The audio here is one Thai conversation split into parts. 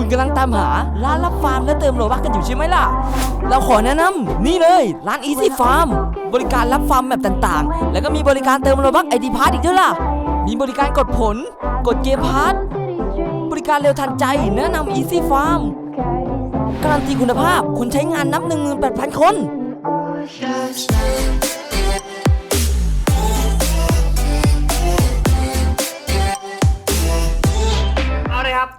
คุณกำลังตามหาร้านรับฟาร์มและเติมโลบักกันอยู่ใช่ไหมล่ะ เราขอแนะนำนี่เลย ร้าน Easy Farm บริการรับฟาร์มแบบต่างๆ แล้วก็มีบริการเติมโลบักไอดีพาร์อีกด้วยล่ะ มีบริการกดผล กดเกมพาร์ตบริการเร็วทันใจ แนะนำ Easy Farm การันตีคุณภาพคนใช้งานนับ 18,000 คน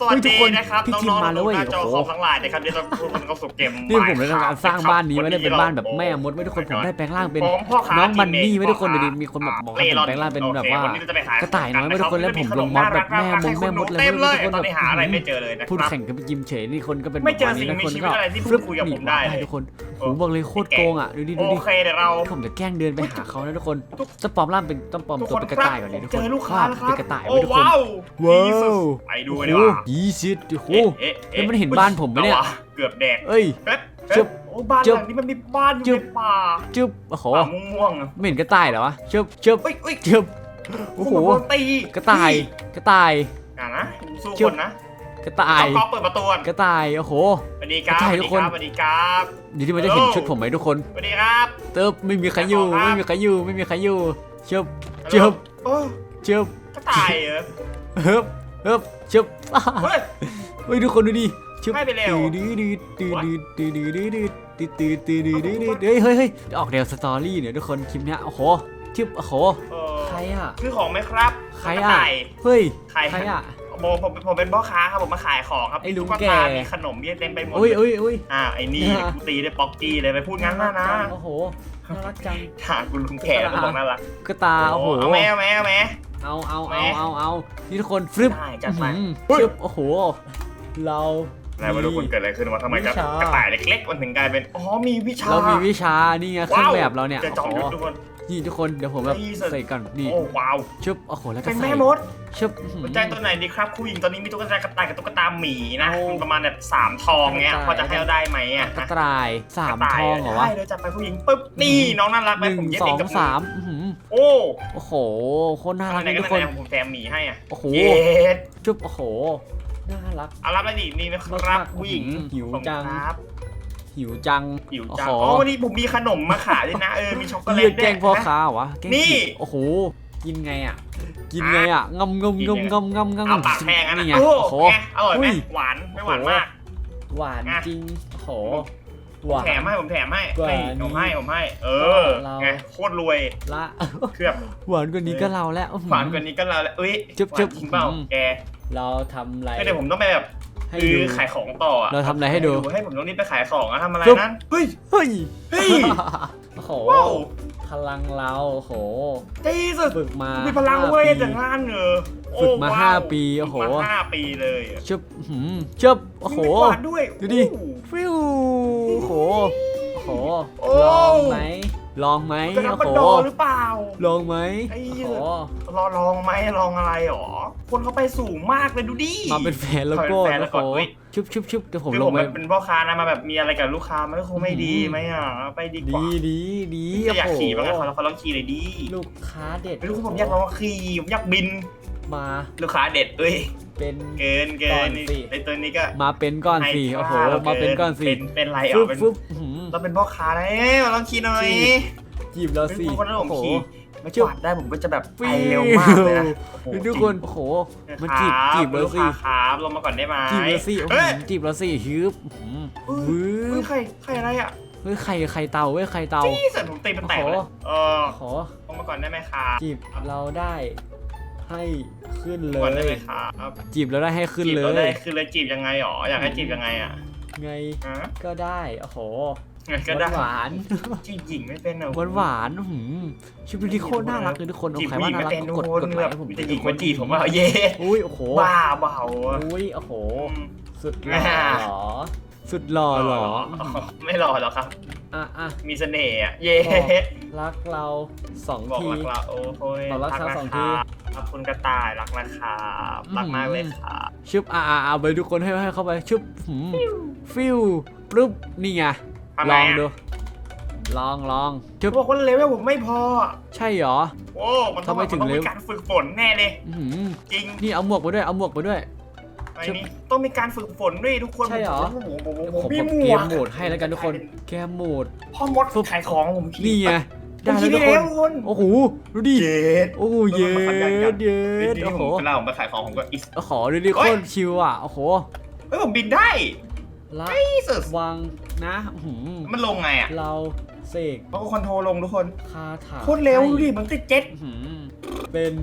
วัสเฮ้ยทุดีกคนนะครับพี่น้ทีมองๆมาแล้วเว้ยหน้าจอโอ้โหคอมทั้งหลายนะครับเดี๋ยวเราพูดมันก็สู่เกมนี่ผมเลยทำการ Minecraft สร้างบ้านนี้ไว้ได้ะคเป็นรับบ้านแบบแม่มดไว้ทุกคนผมได้แปลงร่างเป็นผมพ่อค้าน้องมันนี่ทีไว้ทุกคนเดี๋ยวนี้มีคนแบบบอกให้ผมแปลงร่างเป็นแบบว่าโอคนนี้จะไปขายกระต่ายน้อยไว้ทุกคนแล้วผมลงมอสแบบแม่มงแม่มดเลยเต็มเลยทุกคนตอนแบบนี้หาอะไรไม่เจอเลยนะพูดครับแข่งกันไปยิมเฉยนี่คนก็เป็นไม่เจอแบบสิ่งนี้นะมีคนชีวิตก็อะไรที่พูดคุยกับผมได้เลยทุกคนโหบอกเลยโคตรโกงอะดูดิดูโอดิเคเดี๋ยวเราผมจะแกล้งเดินไปหาเขานะทุกคนทุกจะปลอมร่างเป็นต้องปลอมทุกตัวคนเป็นกระครับต่ายก่อนเลยทุกเจคนอลูกค้าแล้วคเป็รับนกระต่ายโอ้ไว้ทุกคนว้าวว้าว Jesus ไปดูกันดีกว่ายี่สิบโอ้โหเอ๊ะแล้วมันเห็นบ้านผมไหมเนี่ยอาวะเกือบแดกเอ้ยเอ๊ะจึ๊บโอ้บ้านหจึ๊บลังนี้มันมีบ้านอยู่จึ๊ในบป่าจึ๊บโอ้โหป่าม่วงๆอะไม่เห็นกระต่ายเหรอวะจึ๊บจึ๊บเฮ้ยเฮ้ยจึ๊บโอ้โหโอ้โหตีกระต่ายกระต่ายอะนะสู้จึ๊คบนนะกระต่ายก๊อฟเปิดประตูก่อนกระต่ายโอ้โหสวัสดีครับกระต่ายสวัสทุดีกคคนรับสวัสดีครับเดี๋ยวที่มันจะเห็นชุดผมไหมทุกคนสวัสดีครับเติบไม่มีใครอยู่ครับไม่มีใครอยู่ไม่มีใครอยู่เชิบเจ็บโอ้เชิบกระต่ายเหรอเฮิบ เฮิบเชิบเฮ้ย เฮ้ยทุกคนดูดิเชิบให้ไปเร็วดื้อดื้อดื้อดื้อดื้อดื้อดื้อดื้อดื้อดื้อดื้อดื้อดื้อดื้อเฮ้ยเฮ้ยเฮ้ยออกแนวสตอรี่เนี่ยทุกคนคลิปเนี้ยโอ้โหชิบโอ้โหเออใครอะซื้อของไหมครับใครกอะต่ายเฮ้ยใครใครอะผมผมผมเป็นพ่อค้าครับผมมาขายของครับไอ้ลุงตุ๊กแก่ตามีขนมเยอะเต็มไปหมดอุ้ยอุ้ยอุ้ยอ่าไอ้นี่อ่ากูตีได้ป๊อกกี้เลยไปพูดงั้นนะนะโอ้โหน่ารักจังถามกูลุงแก่แล้วบอกน่ารักกระตาโอ้โหเอาแม่เอาแม่เอาแม่ เอาเอาแหมเอาเอาเอานี่ทุกคนฟลิปได้จัดไป อื้อเฮ้หืยอชึบโอ้โห เรา นายมาดูคนเกิดอะไรขึ้นวะทำไมกระวิชากระต่ายเล็กๆ มันถึงกลายเป็น อ๋อ มีวิชาเรามีวิชานี่ไงเครื่องว้าวแบบเราเนี่ยจะจอมโอ้ยุทโหธทุกคน นี่ทุกคนเดี๋ยวผมแบบไอ้สัตว์ใส่ก่อนนี่โอ้ว้าว ชึบโอ้โหแล้วก็เป็นใส่แม่มดชึบอื้อหือสนใจตัวไหนดีครับครูหญิงตอนนี้มีตุ๊กตากระต่ายกับตุ๊กตาหมีนะโอ้มันประมาณแบบสามทองเงี้ย กระต่าย พอจะให้เราได้ไหมอะกระต่ายสามกระต่ายทองเหรอวะใช่เลยจัดไปผู้หญิงปุ๊บ นี่ น้องน่ารักไหหมนึ่งผมเย็บสอเองงกับมือสามอื้อหือ โอ้โอ้โหโคตรน่ารักไหนเลยก็ทุกไหคนนผมแถมหมีให้อะโอ้โห เย็ดชึบโอ้โห น่ารัก เอารับอะไรดีนี่นะครับผู้หญิงอื้อหิวขอบคุณจัง ครับหิวจังหิวโอ้จังโหอ๋อวันนี้ผมมีขนมมาขายด้วยนะเออมีช็อกโกแลเรียตกด้แกวยล้งพ่อนะค้าเหรอวะแกล้งนี่ ผิดโอ้โห กินไงอะ กินไงอะงำงำงำงำงำงำเอาปากแห้งอะนะนี่ไงโอ้โอ้โหไงอร่อยไหมอุ้ย หวานไม่หวานมาก หวานอะจริง โอ้โห หวานแถมให้ผมแถมให้กว่านี่ผมให้ผมให้ เออเรา ไงโคตรรวยละคือแบบหวานกว่านี้ก็เราแล้วอื้อหวานกว่านี้ก็แล้วแหละเอ้ยจึ๊บหวานจึ๊บจริงเปล่าอืม แกเราทำอะไรเดี๋ยวผมต้องไปแบบให้ซื้อดู ขายของต่ออะเราทำอะไรให้ดูให้ผมต้องรีบไปขายของอะทำอะไรจึ๊บ นั้นเฮ้ยเฮ้ยเฮ้ยโอ้โหว้าว พลังเราโอ้โหที่สุดฝึกมามีพลังเว้ยห้าปี จากงานเหรอโอ้ฝึกมาว้วห้าปีโอ้โห ฝึกมาห้าปีเลยอะชึบหืมชึบโอ้โห มีไม่กวาดด้วยดูดิ โอ้ ฟิวโอ้โห โอ้โหโอ้ ลองไหม ลองไหมกระดับโอ้บันโหดอหรือเปล่า ลองไหมไอ้โอ้เหี้โหยรอลองไหมลองอะไรหรอ คนเขาไปสูงมากเลยดูดิ มาเป็นแฟนแล้วก็มาเป็นแฟนแล้โอ้วโหก็เฮ้ยชึบชึบชึบเดี๋ยวผมคือลผงมไปเป็นพ่อค้านะมาแบบมีอะไรกับลูกค้ามันก็คงไม่ดีอืมไหมอะไปดีกดีว่าดีดีจะอยากโโหขี่บ้างอะเขาเขาลองขี่เลยดีลูกค้าเด็ดไม่รู้ผมอยากลองขี่ผมอยากบินมาลูกค้าเด็ดเอ้ยเป็น เกินเกิก่อนนสิ ในตัวนี้ก็มาเป็นก้อนให้สิโอ้โหค่รมาเป็นก้อนสิเป็นเป็นไรฟึอะบเป็นฟึบหืม เราเป็นพ่อค้านะเอ้ยมาลองขี่หน่อยจีบเราเป็นสิคนนั้นผมโอ้โหขี่ไม่จุ๊กบวาดได้ผมก็จะแบบไปฟิวเร็วมากเลยนะโอ้โหดูทุกคนโอ้โหมันจีบครับจีบเราลูกสิค้าครับลงมาก่อนได้ไหมจีบเราสิโอ้โหเฮ้ยจีบเราสิฮึบหืมเฮ้วืเฮ้ยบใครใครอะไรอะเฮ้ยไข่ไข่เตาเว้ยไข่เตาจี้เสร็จผมตีมันแตกเลยโอ้โหเออขอลงมาก่อนได้ไหมครับจีบเราได้ให้ขึ้นเลก่อนได้ไหมยครับจีบเราได้ให้ขึ้นจีบเลเราได้ยคือเลยจีบยังไงหรออยากให้จีบยังไงอะไงฮะก็ได้โอ้โห ไงก็ได้หวานจีบหญิงไม่เป็นเหรอหวานหวานๆหืมชีวิตที่โคตรน่ารักเลยทุกคนจีบใครผู้หว่าญิงน่าไม่รักเป็นก็ทุกกดคนกดไลแบบค์ให้ผมมีแต่หญิงมาจีบผมว่าเย้อุ้ยโอ้โหบ้าเบาอะอุ้ยโอ้โหอืมสุดหล่อเหรอสุดหล่อเหรอไม่รอหรอกครับอะอะมีเสน่ห์อะเย้รักเราสองบอกทีรักเราโอ้โหบอกรักนะสองทีครับรักคุณกระต่ายรักนะครับอืมรักมากเลยครับชึบอ่าเอาไปทุกคนให้ให้เข้าไปชึบหืมฟิวปุ๊บนี่ไง ทำลไมองอะดูลองลองชึบบอกว่าเลเวลผมไม่พออะใช่เหรอ โอ้ มันต้องทำไมถึงมันต้องเลมีเวลการฝึกฝนแน่เลย อื้อหือจริงนี่เอาหมวกไปด้วยเอาหมวกไปด้วยไอ้นี่ต้องมีการฝึกฝนด้วยทุกคนใช่เหรอโอ้โหผมผมเดี๋ยวผมผมมีกดหมเกวมกโหมดให้แล้วกันทุกคน เกมโหมด พ่อมดขายของผมขี่นี่ไงผมได้ขี่แล้วได้ทุกคแล้วน ทุกคนโอ้โห ดูดิเย็ดโอ้โหเย็ดเย็นี่ดนี่โอ้ผโหมเวลาผมไปขายของผมก็อิส โอ้โหดูดิโคโอ้ย ตรชิวอะ โอ้โห เฮ้ยผมบินได้ ละที่สุดวังนะอื้อหือมันลงไงอะเราเสกเขาก็คอนโทรลลงทุกคนคาถาโคตรเร็วให้ดูดิมันติดเจ็ตอื้อหือเป็น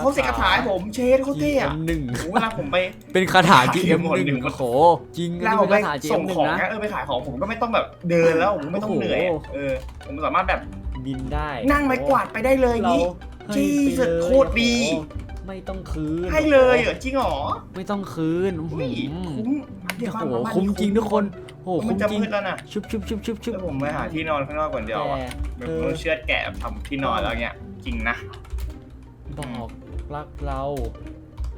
เขาเสกคาถาให้ผมเชดโคตรเท่อะหนึ่งโอ้เวลาผมไปเป็นคาถาขาย GM หมดหหนึ่นึ่งงโอ้โหจริงเวอัลานผนี้มเป็นไปคาถาส่ GM งหนึ่ของงนะนะเออไปขายของผมก็ไม่ต้องแบบเดินแล้วผมไม่ต้องโอ้โหเหนื่อยเออผมสามารถแบบบินได้ นั่งไม้กวาดไปได้เลยอย่างเรานี้ให้จี้ไปสุดเลยโคตรดีโอ้โห ไม่ต้องคืนให้เลยเหรอจริงเหรอไม่ต้องคืนอื้ออุ้หืยอคุ้มเดี๋ยวโอ้บ้านโหบ้านคุ้มจริงทุกคนโอ้โหมัคุ้นมจะจริงมืดแล้วนะชุบชุบชุบชุบชุบ แล้วผมไปหาที่นอนข้างนอกก่อนเดียวอะแต่แบบต้องเชือดแกะทำที่นอนแล้วเงี้ยจริงนะ บอกรักเรา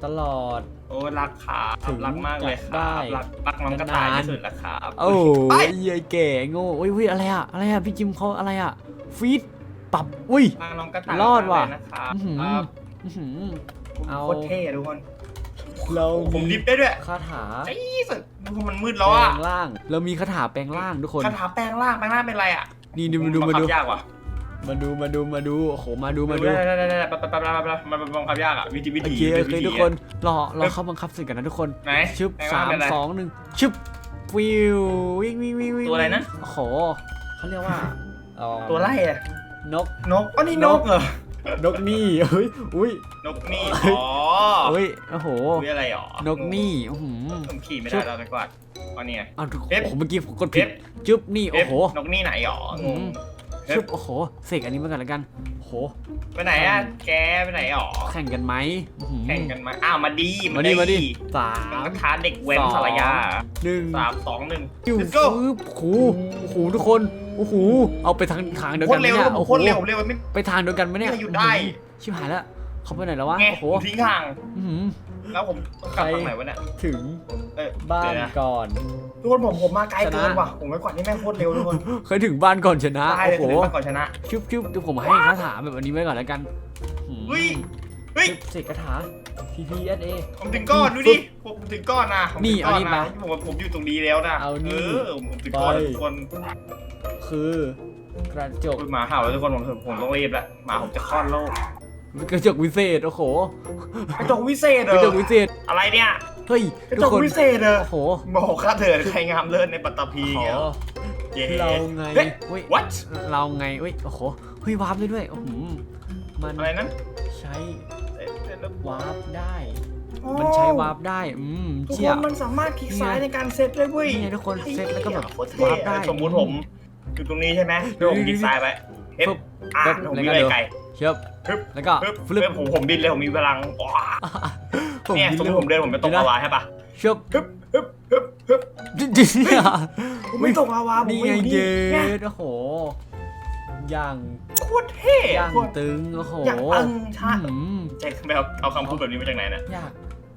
ตลอด โอ้รักขาถึงรักมากเลยคจะได้ รับรักรักน้องกระต่ายนานที่สุดละครับโอ้ไปยยายแก่โง่อุ้ยอุ้ยอะไรอะอะไรอะพี่จิมเขาอะไรอะฟีดปรับอุ้ย รักน้องกระต่ายรอดว่ะมากเลยนะครับอื้อหือ ครับ อื้อหือเอาโคตรเท่อะทุกคนเราผมดิฟได้ด้วยคาถาที่สุดทุกคนมันมืดแปแล้วลอะงร่าง เรามีคาถาแปลงร่างทุกคน คาถาแปลงร่างแปลงร่างเป็นไรอะนี่ดูมาดูมาดู บังคับยากว่ะมาดูมาดูมาดูโอ้โหมาดูมาดู ได้ได้ได้ได้แป๊บแป๊บแป๊บแป๊บแป๊บมันบังคับยากอะวิธีวิโอธีเคโอเควิธีทุกคนรอรอเข้าบังคับเสร็จกันนะทุกคนไหนชึบไหนสามเป็นไร สองหนึ่งชึบวิววิ่งวิ่งวิ่งวิ่งตัวอะไรนะ โอ้โหเขาเรียกว่าเอ่อตัวไล่อะนกนกอ๋อนี่นกเหรอ นกนี่เฮ้ยอุ้ยนกนี่เฮ้ยอ๋อเฮ้ยโอ้โหอุ้ยอะไรหรอนกนี่อื้อหือผมขี่ไม่ได้แล้วไปกว่าอ๋อนี่ไงอ้าวโอ้เอฟโหเมื่อกี้ผมกดเอผิดฟจึ๊บนี่โอ้โหเนกนี่ไหนหรออืงมงเอฟชึบโอ้โหเสกอันนี้มากันแล้วกันโอ้โหไปไหนอะแกไปไหนหรอแข่งกันไหมอื้อหือแข่งกันมาอ้าวมาดีมาดิมาดิสามันมก็ท้าเด็กแว้นสองสารยาหนึ่งสามสองหนึ่งจิ้ว let's go ฟื้บโอ้โหโอ้โหทุกคน โอ้โหเอาไปทางทางเดียวโคกัตนรไหมเร็วเนี่ยผมโอ้โหโคตรเร็วผมเร็วไม่ ไปทางเดียวกันไหมเนี่ยเนี่ยอยู่ได้ ชิบหายแล้วเขาไปไหนแล้ววะไงโอ้โหผมทิ้งห่าง อื้อหือ แล้วผมต้องกลับทางไหนวะเนี่ย ถึงเอ้ยบ้าเดี๋นยวนะก่อน ทุกคนผมผมมาไกลเกิชนนะว่ะ ผมไปก่อนนี่แม่งโคตรเร็วทุกคนเคยถึงบ้านก่อนชนะได้เลยโอ้คนโหอื่นมาก่อนชนะ ชึบชึบเดี๋ยวผมให้คาถาแบบอันนี้ไว้ก่อนแล้วกันหืมเฮ้ยเฮ้ยชึบเสกคาถา P P S A ผมถึงก้อนดูดิผมถึงก้อนนะผมนี่ถึงก้อนเอานี่นะมาผมผมอยู่ตรงนี้แล้วนะเอานี่เออผมถึงก้อนไป ทุกคนคือกระจก อุ๊ยหมาเห่าแล้วทุกคนผมผมต้องรีบละหมาผมจะคลอดโลกกระจกวิเศษ โอ้โห กระจกวิเศษเหรกระจกอวิเศษ อะไรเนี่ยเฮ้ยกระทุจกกคนวิเศษเหรอโอ้โหบอกข้าเถิดใครงามเลิศในปัตตภีโอ้โหเงี้ยเย้เราไงเฮ้ยเฮ้ย what เราไงเฮ้ย โอ้โห เฮ้ยวาร์ปได้ด้วย โอ้โห มันอะไรนะ ใช้เอ๊ะเอ๊ะ แล้ววาร์ปได้อ๋อมันใช้วาร์ปได้ อืมทุกเชี่คยนมันสามารถคลิกซ้ายนี่ไงในการเซตได้เว้ยนี่ไงทุกคนเซตแล้วก็แบบโคตรวาร์ปเท่ได้ สมมุติผมอยู่ตรงนี้ใช่ไหมแล้วผมคลิกซ้ายไปเอฟปึ๊บ อะปึ๊บผมแล้วมีก็อะไรเดี๋ยว ไกลเชิบปึ๊บแล้วก็ปึ๊บฟลิปปึ๊บผมผมบินเลยผมมีพลังว้าผมเนี่ยสมมติผมเดินผมไปตกลาวาใช่ปะเชิบฮึบฮึบฮึบฮึบดิดิเนี่ยผมไม่ตกลาวาผมนี่ไม่ไงอยู่เย็นี่เนี่ยดโอ้โห อย่างโคตรเท่อย่างโคตรตึงโอ้โหอย่างอังชาอืมเจ๊แบบเอาคำพูดแบบนี้มาจากไหนเนี่ยอยาก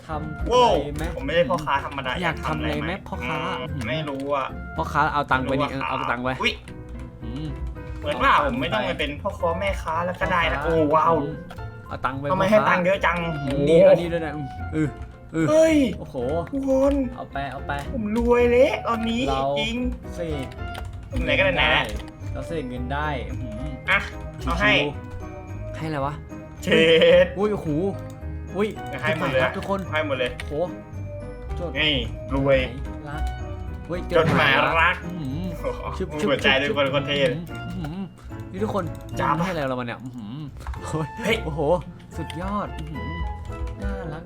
ทำโว้อะไรไหมผมไม่ใช่พ่อค้าธรรมดาอยากทำอะไรไหมพ่อค้าอืมไม่รู้อะพ่อค้าเอาตังค์ไปนี่ม่รู้เอาตังค์ไปอุ้ยอืมเหมือนว่าผมไม่ต้องไปเป็นพ่อค้าแม่ค้าแล้วก็ได้นะโอ้ว้าวอืมเอาตังค์ไปทำไมพ่อให้ค้าตังค์เยอะจังอืมโอ้นี่อันนี้ด้วยนะอืมเออเออเฮ้ยโอ้โหทุกคนเอาไปเอาไปผมรวยเละตอนนี้เราจริงเสกไหนก็ได้ไหน เราเสกเงินได้อื้อหืออะเอาให้ให้อะไรวะ เชด อุ้ยโอ้โหอุ้ยให้หมดเลยจอะครับทุกคนให้หมดเลยโหจดนี่รวยรักเฮ้ยจดหมายรัก อื้อหือ โอ้โหชึบมีชึบหัวใจชึบด้วยคนคนเท่เลยอื้อหือนี่ทุกคนจ้าจำให้อะไรเรามาเนี่ยอื้อหือโอ้ยเฮ้ยโอ้โห สุดยอดอื้อหือน่ารัก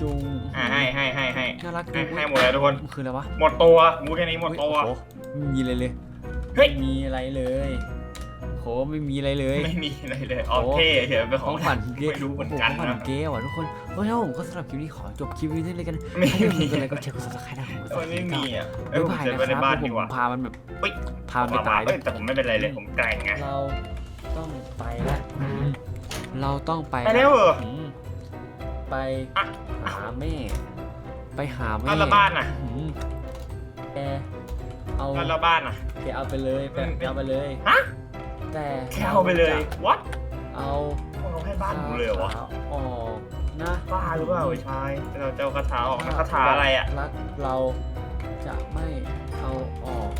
จุงอะให้ให้ให้ให้น่ารักจุให้งให้หมดเลยทุกคน มันคืออะไรวะหมดตัวมูแค่นี้หมดตัว โอ้โหไม่มีอะไรเลย เฮ้ยไม่มีอะไรเลยโหไม่มีอะไรเลย ไม่มีอะไรเลย โอโอ้เคเฉยเป็นขขอองงขวัญเก๊ไม่รู้เหมือนกันของขวัญนะ เก๊ว่ะทุกคนโอ้ยถ้าผมก็สำหรับคลิปนี้ขอจบคลิปนี้ได้เลยกันไม่ถ้าเกิดมีมีอะไรก็แชร์กดซับสไครต์นะผมมันไม่มีอะเอ้ไม่ยผมผ่านจะนะไปในคบ้ารันบผดีมกว่า พามันแบบเฮ้ย พามันไปตายเอ้ยแต่ผมไม่เป็นไรเลยผมแกร่งไง เราต้องไปแล้วอืมเราต้องไปไปแล้วเหรออืมไปอะ หาแม่ ไปหาแม่บ้านละบ้านน่ะอืมแกเอาบ้านละบ้านน่ะ แกเอาไปเลยแกเอาไปเลยฮะแต่แค่เอาไปเลยจะ what เอาเราให้บ้านผมเลยเหรอวะข้าวขาวออกนะบ้าหรือเปล่าไอ้ชายเราจะเอาคาถาออกนะคาถาอะไรอะรักเราจะไม่เอาออก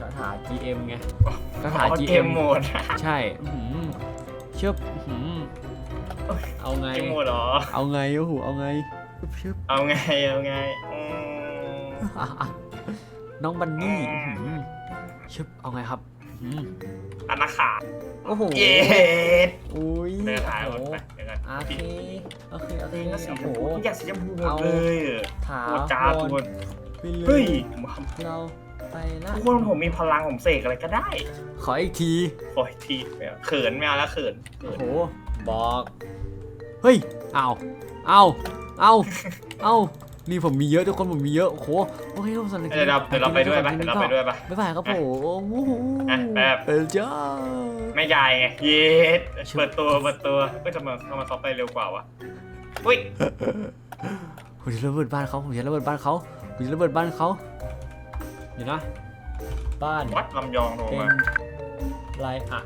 คาถา GM ไงคาถาอ๋อเก GM มโหมดใช่อื้อหือเชิบอื้อหือเอาไงเกมโหมดเหรอเอาไงโอ้โหเอาไงชึบเอาไงเอาไงอืมน้องบันนี่อืมอื้อหือ ชึบเอาไงครับอื้อหืออนาขาโอ้โหเย็ดอุ้ยเดินหายหโอ้มดโหไปเดี๋ยวกันโอเคโอเคโอเคเองก็สีโอ้ชโหมพูทุกอย่างสีชมพูหมเอาดเลยเออถาโอ้จ้าทุกคนไปเลเฮ้ยยเราไปละทุกคนผมมีพลังผมเสกอะไรก็ได้ขออีกที โอ้ยทีไม่เอาเขินไม่เอาแล้วเขินเขิโอ้นโห บอก เฮ้ย เอา เอา เอา เอา นี่ผมมีเยอะทุกคนผมมีเยอะโอ้โหโอเคผมสั่นเลยเดี๋ยวเราเดี๋ยวเราไปด้วยปะเดี๋ยวเราไปด้วยปะบ๊ายบายครับผมโอ้โหอะแบบเออจ้าแม่ยายไงเย็ดเปิดตัวเปิดตัวเฮ้ยทำไมทำไมเขาไปเร็วกว่าวะอุ้ยผมจะระเบิดบ้านเขาผมจะระเบิดบ้านเขาผมจะระเบิดบ้านเขาเดี๋ยวนะ บ้านวัดลำยองโทรเป็นมาไรอะ